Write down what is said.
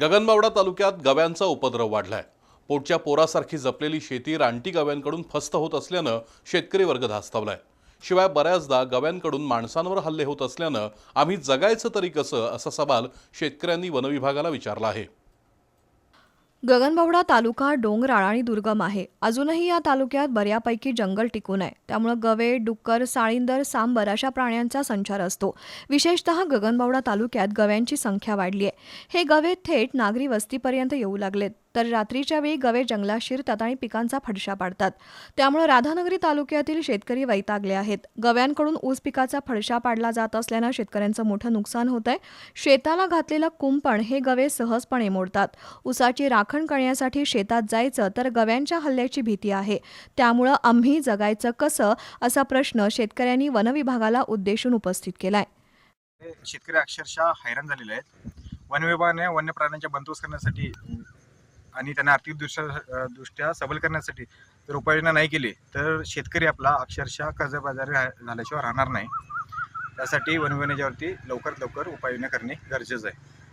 गगनबावडा तालुक्यात गव्यांचा उपद्रव वाढलाय. पोटच्या पोरासारखी जपलेली शेती रानटी गव्यांकडून फस्त होत असल्यानं शेतकरी वर्ग धास्तावलाय. शिवाय बऱ्याचदा गव्यांकडून माणसांवर हल्ले होत असल्यानं आम्ही जगायचं तरी कसं असा सवाल शेतकऱ्यांनी वनविभागाला विचारला आहे. गगनबावडा तालुका डोंगराळ आणि दुर्गम आहे. अजूनही या तालुक्यात बऱ्यापैकी जंगल टिकून आहे. त्यामुळे गवे डुक्कर साळींदर सांबर अशा प्राण्यांचा संचार असतो. विशेषतः गगनबावडा तालुक्यात गव्यांची संख्या वाढली आहे. हे गवे थेट नागरी वस्तीपर्यंत येऊ लागलेत. तर रात्रीच्या वेळी गवे जंगलात शिरतात आणि पिकांचा फडशा पाडतात. त्यामुळे राधानगरी तालुक्यातील शेतकरी वैतागले आहेत. गव्यांकडून ऊस पिकाचा फडशा पाडला जात असल्यानं शेतकऱ्यांचं मोठं नुकसान होत आहे शेताला घातलेलं कुंपण हे गवे सहजपणे मोडतात. ऊसाची राखण करण्यासाठी शेतात जायचं तर गव्यांच्या हल्ल्याची भीती आहे. त्यामुळं आम्ही जगायचं कसं असा प्रश्न शेतकऱ्यांनी वनविभागाला उद्देशून उपस्थित केलाय. शेतकरी अक्षरशः हैराण झालेले आहेत. वन विभागाने वन्य प्राण्यांच्या बंदोबस्त करण्यासाठी आणि त्यांना आर्थिक दृष्ट्या दृष्ट्या सबल करण्यासाठी जर उपाययोजना नाही केली तर शेतकरी आपला अक्षरशः कर्जबाजारी राह- झाल्याशिवाय राहणार नाही. त्यासाठी वन लवकरात लवकर उपाययोजना करणे गरजेचं आहे.